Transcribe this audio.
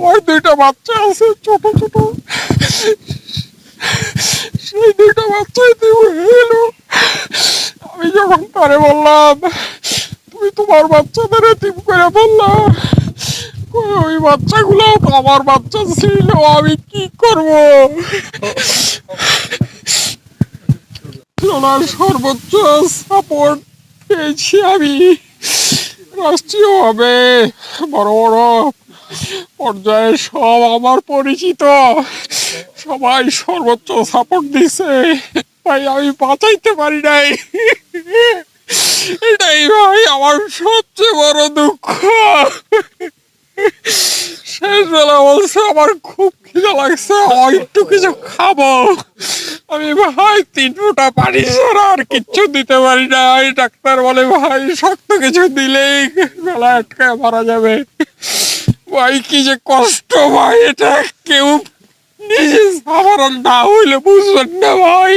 আমার দুইটা বাচ্চা আছে, ছোট ছোট। সেই দুইটা বাচ্চাই তুমি এলো আমি যখন তারে বললাম, তুমি তোমার বাচ্চাদের এতিম করে বললাম ওই বাচ্চাগুলো আমার বাচ্চা ছিল, আমি কি করব? ওনার সর্বোচ্চ সাপোর্ট পেয়েছি আমি। রাষ্ট্রীয়ভাবে বড় বড় পর্যায়ে সব আমার পরিচিত। সবাই সর্বোচ্চ সাপোর্ট দিছে। তাই আমি বাঁচাইতে পারি নাই। এটাই ভাই আমার সবচেয়ে বড় দুঃখ। শেষ বেলা বলছে, আমার খুব খিদে লাগছে একটু কিছু খাব। আমি, ভাই, তিন ফুটা পানি ছাড়া আর কিচ্ছু দিতে পারি না। ডাক্তার বলে, ভাই, শক্ত কিছু দিলেই গলা আটকায় মারা যাবে। ভাই কি যে কষ্ট ভাই এটা কেউ নিজে সাধারণ না হইলে বুঝবেন না ভাই।